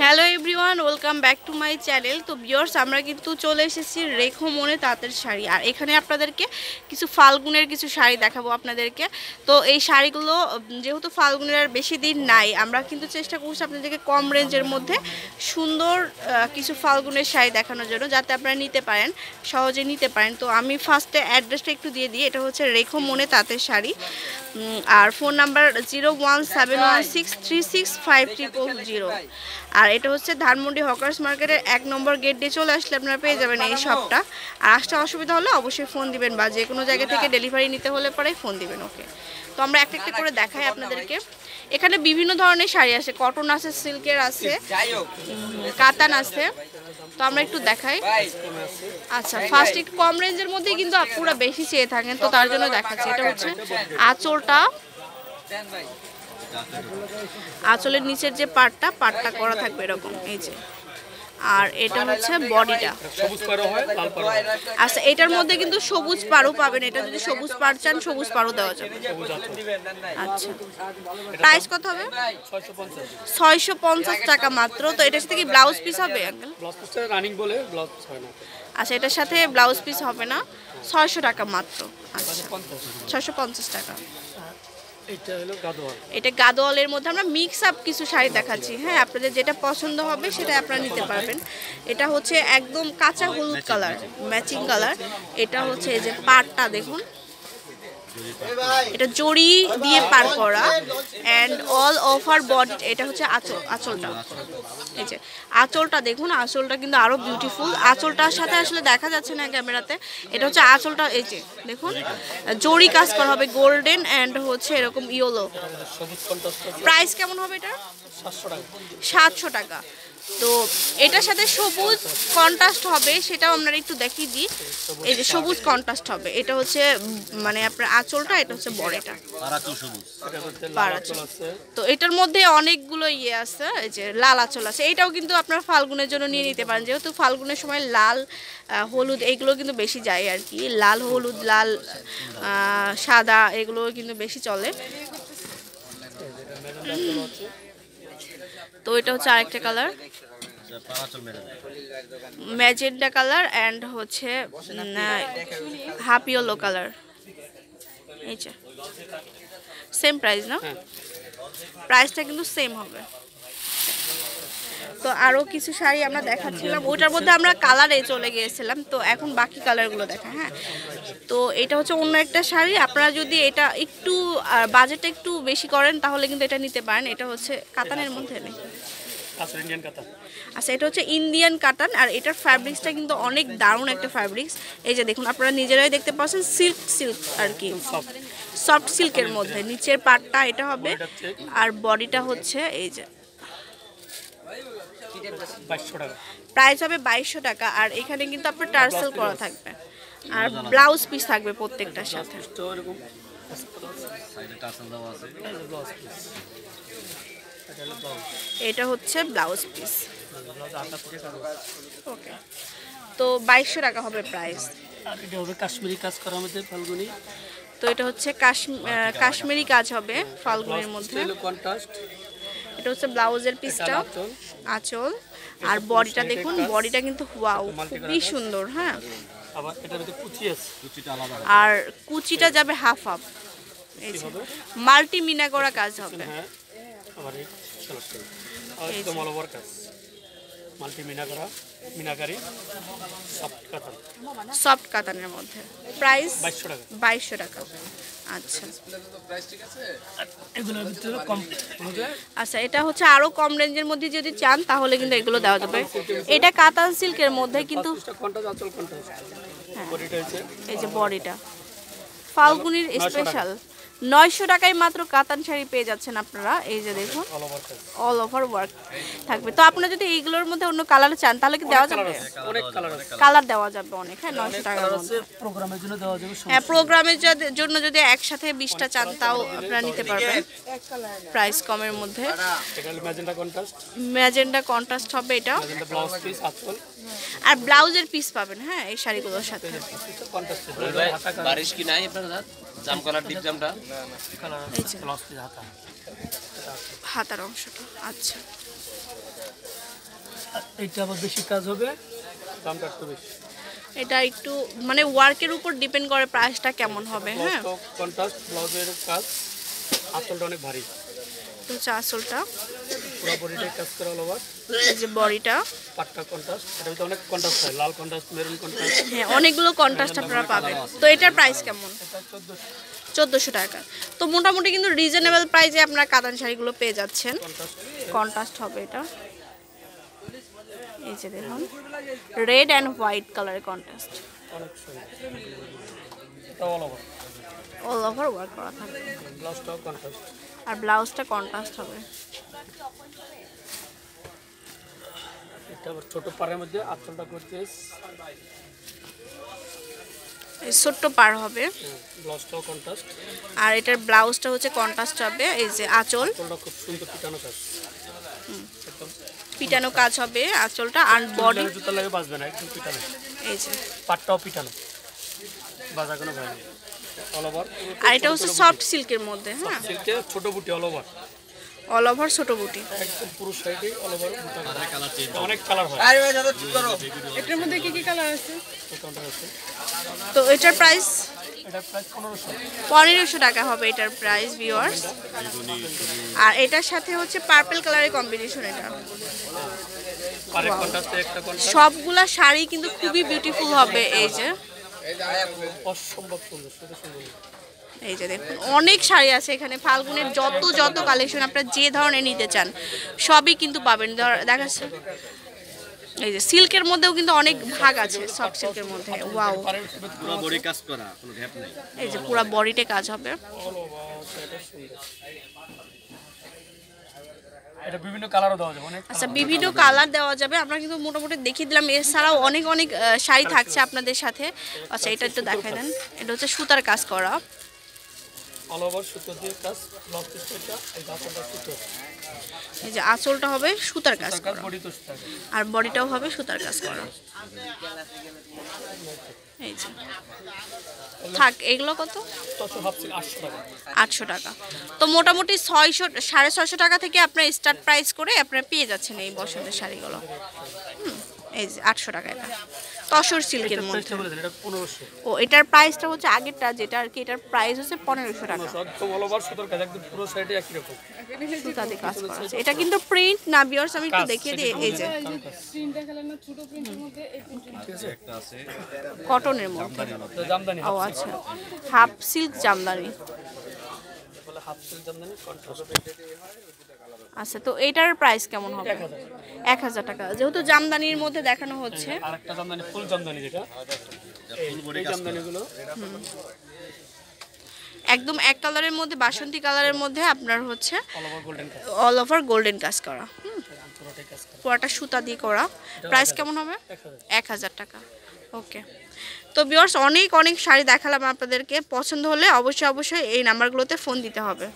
Hello everyone welcome back to my channel তো বিয়র্স আমরা কিন্তু চলে এসেছি রেখো মনে তাঁতের শাড়ি। আর এখানে আপনাদেরকে কিছু ফাল্গুনের কিছু শাড়ি দেখাবো আপনাদেরকে। তো এই শাড়িগুলো যেহেতু ফাল্গুনের আর বেশি দিন নাই, আমরা কিন্তু চেষ্টা করছি আপনাদেরকে কম রেঞ্জের মধ্যে সুন্দর কিছু ফাল্গুনের শাড়ি দেখানোর জন্য যাতে আপনারা নিতে পারেন, সহজে নিতে পারেন। তো আমি ফার্স্টে অ্যাড্রেসটা একটু দিয়ে দিই, এটা হচ্ছে রেখো মনে তাঁতের শাড়ি। আর phone number zero one seven one six three six five triple zero আর এটা হচ্ছে ধানমন্ডি হকার্স মার্কেটের এক নম্বর গেট দিয়ে চলে আসলে আপনারা পেয়ে যাবেন এই শপটা আর আসতে অসুবিধা হলে অবশ্যই ফোন দিবেন বা যে কোনো জায়গা থেকে ডেলিভারি নিতে হলে পরে ফোন দিবেন ওকে তো আমরা একটা একটা করে দেখাই আপনাদেরকে। এখানে বিভিন্ন ধরনের শাড়ি আছে কটন আছে সিল্কের আছে, কাতান আছে। তো আমরা একটু দেখাই। আচ্ছা ফার্স্ট একটু কম রেঞ্জের মধ্যে কিন্তু আপুরা বেশি চেয়ে থাকেন, তো তার জন্য দেখাচ্ছি। এটা হচ্ছে আঁচলটা। আঁচলের নিচের যে পাটটা পাটটা করা থাকবে এরকম এই যে। আর এটা হচ্ছে বডিটা। আচ্ছা এটার মধ্যে কিন্তু সবুজ পাড়ও পাবেন। এটা যদি সবুজ পাড় চান সবুজ পাড়ও দেওয়া যাবে। আচ্ছা। প্রাইস কত হবে? ছয়শো পঞ্চাশ। টাকা মাত্র। তো এটার সাথে কি ব্লাউজ পিস হবে আচ্ছা এটার সাথে ব্লাউজ পিস হবে না। ছয়শো টাকা মাত্র। আচ্ছা। ছয়শো পঞ্চাশ টাকা। এটা গাদোয়ালের মধ্যে আমরা মিক্স আপ কিছু শাড়ি দেখাচ্ছি। হ্যাঁ আপনাদের যেটা পছন্দ হবে সেটা আপনারা নিতে পারবেন। এটা হচ্ছে একদম কাঁচা হলুদ কালার ম্যাচিং কালার এটা হচ্ছে এই যে পাটটা দেখুন। এটা জড়ি দিয়ে পার করা। অ্যান্ড অল ওভার বডি এটা হচ্ছে আঁচল, আঁচলটা। এই যে, আঁচলটা দেখুন, আঁচলটা কিন্তু আরও বিউটিফুল আঁচলটার সাথে আসলে দেখা যাচ্ছে না ক্যামেরাতে। এটা হচ্ছে আঁচলটা, এই যে, দেখুন। জড়ি কাজ করা হবে গোল্ডেন অ্যান্ড হচ্ছে এরকম ইয়োলো প্রাইস কেমন হবে এটা সাতশো টাকা। তো এটার সাথে সবুজ কন্ট্রাস্ট হবে সেটাও আপনারা একটু দেখিয়ে দিই। এই যে সবুজ কন্ট্রাস্ট হবে এটা হচ্ছে মানে আপনার আঁচলটা এটা হচ্ছে বড়টা। এটা হচ্ছে লাল পাড় আঁচল আছে। আছে। তো এটার মধ্যে অনেকগুলো ইয়ে আছে এই যে লাল আঁচল আছে। এটাও কিন্তু আপনার ফাল্গুনের জন্য নিয়ে নিতে পারেন। যেহেতু ফাল্গুনের সময় লাল হলুদ এইগুলো কিন্তু বেশি যায় আর কি। লাল হলুদ লাল সাদা এগুলো কিন্তু বেশি চলে। তো এটা হচ্ছে আরেকটা কালার ম্যাজেন্ডা কালার অ্যান্ড হচ্ছে হাফ ইয়েলো কালার এই যে। সেম প্রাইস না? হ্যাঁ। প্রাইসটা কিন্তু সেম হবে। তো আরও কিছু শাড়ি আমরা দেখাচ্ছিলাম। ওটার মধ্যে আমরা কালারে চলে গিয়েছিলাম। তো এখন বাকি কালারগুলো দেখা হ্যাঁ? তো এটা হচ্ছে অন্য একটা শাড়ি। আপনারা যদি এটা একটু বাজেটটা একটু বেশি করেন তাহলে কিন্তু এটা নিতে পারেন। এটা হচ্ছে কাতানের মধ্যে নেই। কাঁচের ইন্ডিয়ান কাতা আচ্ছা এটা হচ্ছে ইন্ডিয়ান কাটান আর এটার ফ্যাব্রিক্সটা কিন্তু অনেক দারুণ একটা ফ্যাব্রিক্স এই যে দেখুন আপনারা নিজেরাই দেখতে পাচ্ছেন সিল্ক সিল্ক আর কি। সফট সফট সিল্কের মধ্যে। নিচের পাটটা এটা হবে আর বডিটা হচ্ছে এই যে। প্রাইস হবে বাইশশো টাকা আর এখানে কিন্তু আপনার টার্সেল করা থাকবে। আর ব্লাউজ পিস থাকবে প্রত্যেকটার সাথে। এটা হচ্ছে ব্লাউজ পিস। ওকে তো বাইশশো টাকা হবে প্রাইস আর এটা হবে কাশ্মীরি কাজ করা আমাদের ফাল্গুনি। তো এটা হচ্ছে কাশ্মী- কাশ্মীরি কাজ হবে ফাল্গুনের মধ্যে। এটা হচ্ছে ব্লাউজের পিসটা। আঁচল। আর বডিটা দেখুন বডিটা কিন্তু ওয়াও খুবই সুন্দর হ্যাঁ। আবার এটার ভিতরে কুচি আছে। আর কুচিটা যাবে হাফ হাফ এই মাল্টি মিনা করা কাজ হবে। হ্যাঁ আবার এই সেলাই একদম অল ওভার কাজ। মাল্টি মিনা করা মিনাকারি সফট কাতান। সফট কাতানের মধ্যে। প্রাইস বাইশশো টাকা। বাইশশো টাকা। আচ্ছা। এগুলোর ভিতরে কম হবে আচ্ছা এটা হচ্ছে আরও কম রেঞ্জের মধ্যে যদি চান তাহলে কিন্তু এগুলো দেওয়া যাবে। এটা কাতান সিল্কের মধ্যে কিন্তু হচ্ছে এই যে বডিটা। ফাল্গুনির স্পেশাল নয়শো টাকায় মাত্র কাতান শাড়ি পেয়ে যাচ্ছেন আপনারা। এই যে দেখুন অল ওভার ওয়ার্ক থাকবে। তো আপনারা যদি এইগুলোর মধ্যে অন্য কালার চান তাহলে কি দেওয়া যাবে? কালার দেওয়া যাবে অনেক হ্যাঁ নয়শো টাকার প্রোগ্রামের জন্য দেওয়া যাবে হ্যাঁ প্রোগ্রামের জন্য যদি একসাথে বিশটা চান তাও আপনারা নিতে পারবেন। প্রাইস কমের মধ্যে। ম্যাজেন্ডা কন্ট্রাস্ট হবে এটা। আর ব্লাউজের পিস পাবেন হ্যাঁ এই শাড়িগুলোর সাথে। কন্ট্রাস্ট হাতা কালার বারিশ কি নাই আপনার জাম কালার ডিপ জামটা? হাতার অংশটা আচ্ছা। এইটা আবার বেশি কাজ হবে? দামটা একটু বেশি। এটা একটু মানে ওয়ার্কের উপর ডিপেন্ড করে প্রাইসটা কেমন হবে হ্যাঁ? কন্ট্রাস্ট ব্লাউজের কাজ আসলটা অনেক ভারী। হচ্ছে আসলটা পুরো বডিটাই কাজ করা অল ওভার এই যে বডিটা। পাটটা কন্ট্রাস্ট এটার ভিতরে অনেক কন্ট্রাস্ট হয় লাল কন্ট্রাস্ট মেরুন কন্ট্রাস্ট হ্যাঁ অনেকগুলো কন্ট্রাস্ট আপনারা পাবেন। তো এটার প্রাইস কেমন? এটা চোদ্দোশো। চোদ্দোশো টাকা। তো মোটামুটি কিন্তু রিজনেবল প্রাইসে আপনারা কাতান শাড়িগুলো পেয়ে যাচ্ছেন। কন্ট্রাস্ট হবে এটা। এই যে দেখুন রেড অ্যান্ড হোয়াইট কালারের কন্ট্রাস্ট অল ওভার ওয়ার্ক করা কন্ট্রাস্ট আর ব্লাউজটা কন্ট্রাস্ট হবে। ছোট পাড়ের মধ্যে আঁচলটা করতে এই ছোট্ট পার হবে। আর এটার ব্লাউজটা হচ্ছে কন্ট্রাস্ট হবে এই যে আঁচল। খুব সুন্দর পিটানো কাজ। একদম। পিটানো কাজ হবে আঁচলটা আর বডি বডি জুতা লাগে বাজবে না একদম পিটানো। এই যে। পাটটাও পিটানো। বাজা কোনো ভয় নেই। আর এটা হচ্ছে সফট সিল্কের মধ্যে হ্যাঁ। সিল্কে ছোট বুটি অল ওভার অল ওভার ছোট বুটি। একদম পুরো সাইডে অল ওভার অনেক কালার হয়। এটার মধ্যে কি কি কালার আছে? তো এটার প্রাইস পনেরোশো। টাকা হবে এটার প্রাইস ভিউয়ার্স আর এটার সাথে হচ্ছে পার্পল কালারের কম্বিনেশন এটা। আরেক কন্ট্রাস্টে একটা কন্ট্রাস্ট সবগুলা শাড়ি কিন্তু খুবই বিউটিফুল হবে এই যে। অসম্ভব সুন্দর শুধু সুন্দর। এই যে দেখুন অনেক শাড়ি আছে এখানে ফাল্গুনের যত যত কালেকশন আপনারা যে ধরনের নিতে চান সবই কিন্তু পাবেন। ধর- দেখাচ্ছে। এই যে সিল্কের মধ্যেও কিন্তু অনেক ভাগ আছে সফট সিল্কের মধ্যে। ওয়াও পুরো বডি কাজ করা কোনো গ্যাপ নেই। এই যে পুরো বডিতে কাজ হবে। এটা বিভিন্ন কালারও দেওয়া যাবে অনেক আচ্ছা বিভিন্ন কালার দেওয়া যাবে। আমরা কিন্তু মোটামুটি দেখিয়ে দিলাম। এছাড়াও অনেক অনেক শাড়ি থাকছে আপনাদের সাথে। আচ্ছা এটা একটু দেখাই দেন। এটা হচ্ছে সুতার কাজ করা। অল ওভার সুতো দিয়ে কাজ ব্লাউজ পিসটা এই গাছটা সুতো। এই যে আঁচলটা হবে সুতার কাজ করা। আর বডিটাও হবে সুতার কাজ করা। এই যে। থাক এগুলো কত? আটশো টাকা। আটশো টাকা। তো মোটামুটি ছয়শো সাড়ে ছয়শো টাকা থেকে আপনার স্টার্ট প্রাইস করে আপনারা পেয়ে যাচ্ছেন এই বসন্তের শাড়িগুলো। হুম, এই যে আটশো টাকা এটা। তসর সিল্কের মধ্যে। ও এটার প্রাইসটা হচ্ছে আগেরটা যেটা আর কি এটার প্রাইস হচ্ছে পনেরোশো টাকা। একদম অল ওভার সুতোর কাজ একদম পুরো সাইডে একই রকম। সুতাতে কাজ করা আছে। এটা কিন্তু প্রিন্ট না বিয়ার্স আমি একটু দেখিয়ে দিই এই যে। ঠিক আছে একটা আছে। কটনের মধ্যে। তো জামদানি ও আচ্ছা। হাফ সিল্ক জামদানি বলে হাফ সিল জামদানি কন্ট্রাস্ট আচ্ছা তো এটার প্রাইস কেমন হবে? এক হাজার টাকা। যেহেতু জামদানির মধ্যে দেখানো হচ্ছে। আরেকটা জামদানি ফুল জামদানি যেটা। এই এই জামদানিগুলো। একদম এক কালারের মধ্যে বাসন্তী কালারের মধ্যে আপনার হচ্ছে অল ওভার গোল্ডেন কাজ করা। পুরাটা সুতা দিয়ে করা। প্রাইস কেমন হবে? এক এক হাজার টাকা। ওকে তো বিয়ার্স অনেক অনেক শাড়ি দেখালাম আপনাদেরকে। পছন্দ হলে অবশ্যই অবশ্যই এই নাম্বারগুলোতে ফোন দিতে হবে।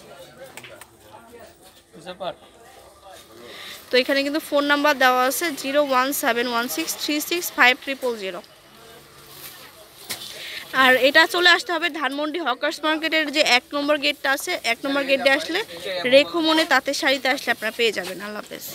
তো এখানে কিন্তু ফোন নাম্বার দেওয়া আছে zero one seven one six three six five triple zero আর এটা চলে আসতে হবে ধানমন্ডি হকার্স মার্কেটের যে এক নম্বর গেটটা আছে এক নম্বর গেট আসলে রেখো মনে তাঁতের শাড়িতে আসলে আপনারা পেয়ে যাবেন। আল্লাহ হাফেজ।